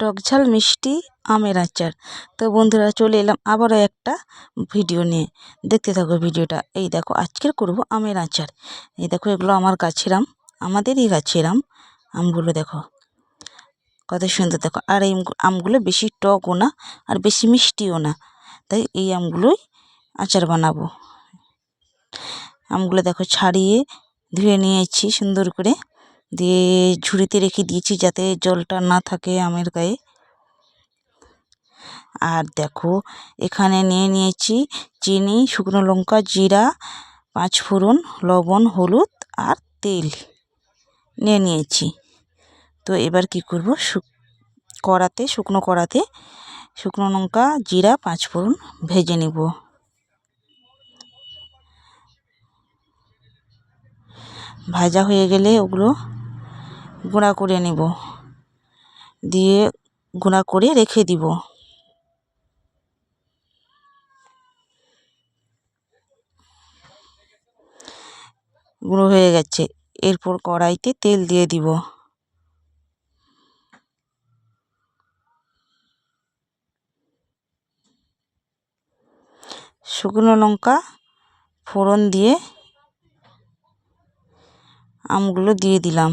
টক ঝাল মিষ্টি আমের আচার। তো বন্ধুরা চলে এলাম আবারও একটা ভিডিও নিয়ে। দেখতে থাকো ভিডিওটা। এই দেখো, আজকের করব আমের আচার। এই দেখো, এগুলো আমার গাছের আম, আমাদেরই গাছের আম। আমগুলো দেখো, কত সুন্দর দেখো। আর এই আমগুলো বেশি টকও না, আর বেশি মিষ্টিও না। তাই এই আমগুলোই আচার বানাবো। আমগুলো দেখো, ছাড়িয়ে ধুয়ে নিয়েছি সুন্দর করে। দিয়ে ঝুড়িতে রেখে দিয়েছি যাতে জলটা না থাকে আমের গায়ে। আর দেখো, এখানে নিয়ে নিয়েছি চিনি, শুকনো লঙ্কা, জিরা, পাঁচ ফোড়ন, লবণ, হলুদ আর তেল নিয়ে নিয়েছি। তো এবার কি করব? কড়াতে, শুকনো কড়াতে শুকনো লঙ্কা, জিরা, পাঁচ ফোড়ন ভেজে নেব। ভাজা হয়ে গেলে ওগুলো গুঁড়া করে নেব। দিয়ে গুঁড়া করে রেখে দিব। গুঁড়ো হয়ে গেছে। এরপর কড়াইতে তেল দিয়ে দিব। শুকনো লঙ্কা ফোড়ন দিয়ে আমগুলো দিয়ে দিলাম।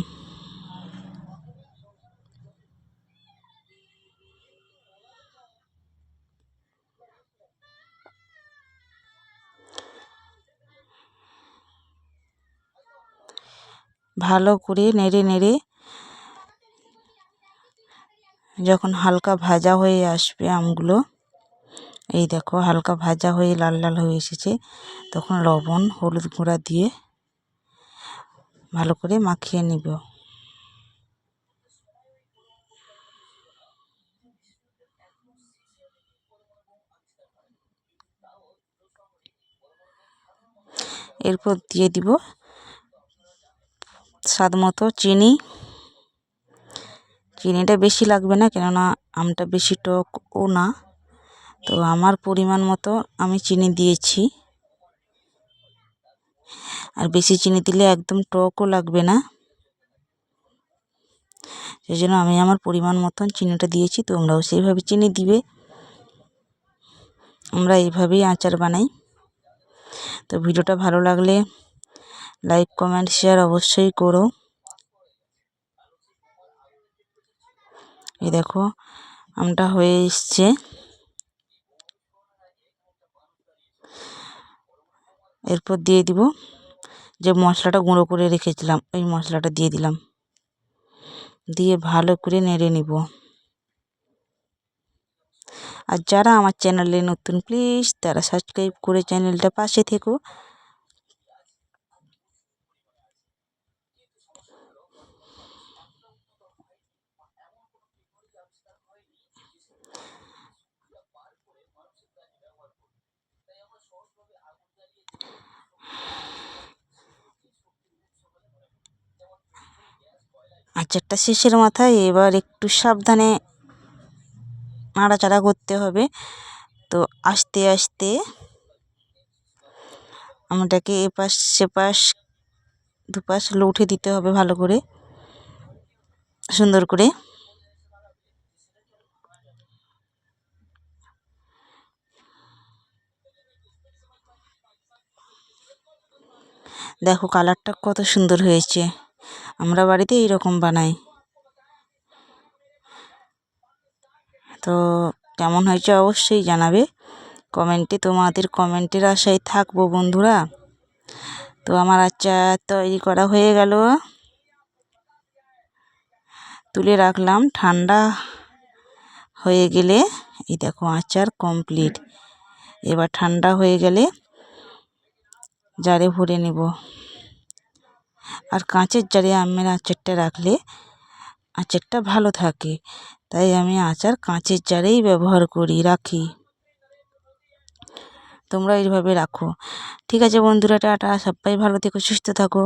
ভালো করে নেড়ে নেড়ে যখন হালকা ভাজা হয়ে আসবে আমগুলো, এই দেখো হালকা ভাজা হয়ে লাল লাল হয়ে এসেছে, তখন লবণ, হলুদ গুঁড়া দিয়ে ভালো করে মাখিয়ে নিব। এরপর দিয়ে দিব স্বাদ মতো চিনি। চিনিটা বেশি লাগবে না, কেননা আমটা বেশি টকও না। তো আমার পরিমাণ মতো আমি চিনি দিয়েছি। আর বেশি চিনি দিলে একদম টকও লাগবে না। সেই জন্য আমি আমার পরিমাণ মতন চিনিটা দিয়েছি তোমরাও সেইভাবে চিনি দিবে। আমরা এইভাবেই আচার বানাই। তো ভিডিওটা ভালো লাগলে লাইক কমেন্ট শেয়ার অবশ্যই করো। এই দেখো, আমটা হয়ে এসছে। এরপর দিয়ে দিব যে মশলাটা গুঁড়ো করে রেখেছিলাম, ওই মশলাটা দিয়ে দিলাম। দিয়ে ভালো করে নেড়ে নিব। আর যারা আমার চ্যানেলে নতুন প্লিজ তারা সাবস্ক্রাইব করে চ্যানেলটা পাশে থেকো। আচারটা শেষের মাথায়, এবার একটু সাবধানে নাড়াচাড়া করতে হবে। তো আস্তে আস্তে আমটাকে এপাশ সেপাশ, দুপাশ লৌঠে দিতে হবে ভালো করে, সুন্দর করে। দেখো কালারটা কত সুন্দর হয়েছে। আমরা বাড়িতে এইরকম বানাই। তো কেমন হয়েছে অবশ্যই জানাবে। কমেন্টে তোমাদের কমেন্টের আশায় থাকব বন্ধুরা। তো আমার আচার তৈরি করা হয়ে গেল। তুলে রাখলাম ঠান্ডা হয়ে গেলে, এই দেখো আচার কমপ্লিট এবার ঠান্ডা হয়ে গেলে জারে ভরে নেব। আর কাঁচের জারে আমের আচারটা রাখলে আচারটা ভালো থাকে। তাই আমি আচার কাঁচের জারেই ব্যবহার করি, রাখি। তোমরা এইভাবে রাখো। ঠিক আছে বন্ধুরা, টাটা। সবাই ভালো থেকো, সুস্থ থাকো।